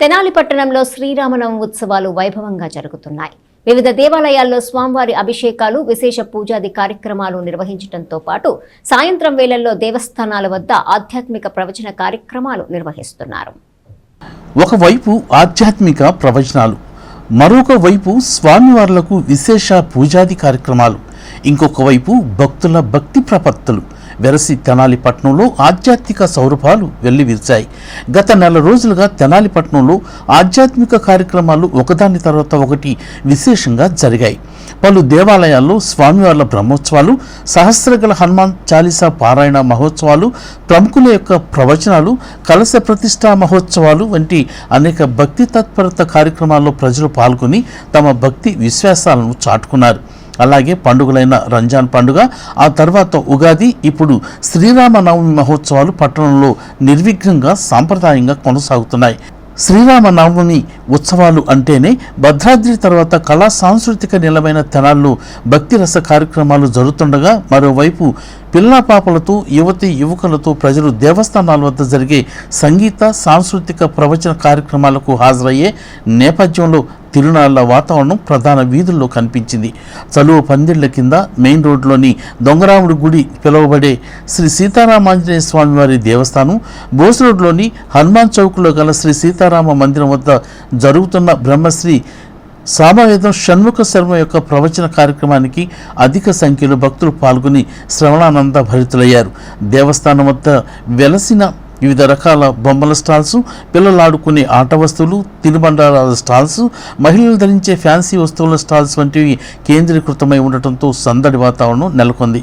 తెనాలి పట్టణంలో శ్రీరామనవం ఉత్సవాలు వైభవంగా జరుగుతున్నాయి. వివిధ దేవాలయాల్లో స్వామివారి అభిషేకాలు విశేష పూజాది కార్యక్రమాలు నిర్వహించడంతో పాటు సాయంత్రం వేళల్లో దేవస్థానాల వద్ద ఆధ్యాత్మిక ప్రవచన కార్యక్రమాలు నిర్వహిస్తున్నారు. ఒకవైపు ఆధ్యాత్మిక ప్రవచనాలు మరొక వైపు స్వామివార్లకు విశేష పూజాది కార్యక్రమాలు ఇంకొక వైపు భక్తుల భక్తి ప్రపత్తులు వెరసి తెనాలిపట్నంలో ఆధ్యాత్మిక సౌరభాలు వెల్లివిరిచాయి. గత నెల రోజులుగా తెనాలిపట్నంలో ఆధ్యాత్మిక కార్యక్రమాలు ఒకదాని తర్వాత ఒకటి విశేషంగా జరిగాయి. పలు దేవాలయాల్లో స్వామివార్ల బ్రహ్మోత్సవాలు సహస్రగల హనుమాన్ చాలీసా పారాయణ మహోత్సవాలు ప్రముఖుల యొక్క ప్రవచనాలు కలశ ప్రతిష్టా మహోత్సవాలు వంటి అనేక భక్తి తత్పరత కార్యక్రమాల్లో ప్రజలు పాల్గొని తమ భక్తి విశ్వాసాలను చాటుకున్నారు. అలాగే పండుగలైన రంజాన్ పండుగ ఆ తర్వాత ఉగాది ఇప్పుడు శ్రీరామనవమి మహోత్సవాలు పట్టణంలో నిర్విఘ్నంగా సాంప్రదాయంగా కొనసాగుతున్నాయి. శ్రీరామనవమి ఉత్సవాలు అంటేనే భద్రాద్రి తర్వాత కళా సాంస్కృతిక నిలమైన తెనాల్లో భక్తిరస కార్యక్రమాలు జరుగుతుండగా మరోవైపు పిల్లా పాపలతో యువతి యువకులతో ప్రజలు దేవస్థానాల వద్ద జరిగే సంగీత సాంస్కృతిక ప్రవచన కార్యక్రమాలకు హాజరయ్యే నేపథ్యంలో తిరునాళ్ళ వాతావరణం ప్రధాన వీధుల్లో కనిపించింది. చలువ పందిళ్ళ కింద మెయిన్ రోడ్లోని దొంగరాముడి గుడి పిలువబడే శ్రీ సీతారామాంజనేయ స్వామి వారి దేవస్థానం బోస్ రోడ్లోని హనుమాన్ చౌక్లో గల శ్రీ సీతారామ మందిరం వద్ద జరుగుతున్న బ్రహ్మశ్రీ సామవేదం షణ్ముఖ శర్మ యొక్క ప్రవచన కార్యక్రమానికి అధిక సంఖ్యలో భక్తులు పాల్గొని శ్రవణానంద భరితులయ్యారు. దేవస్థానం వద్ద వెలసిన వివిధ రకాల బొమ్మల స్టాల్స్ పిల్లలు ఆడుకునే ఆట వస్తువులు తినుబండారాల స్టాల్స్ మహిళలు ధరించే ఫ్యాన్సీ వస్తువుల స్టాల్స్ వంటివి కేంద్రీకృతమై ఉండటంతో సందడి వాతావరణం నెలకొంది.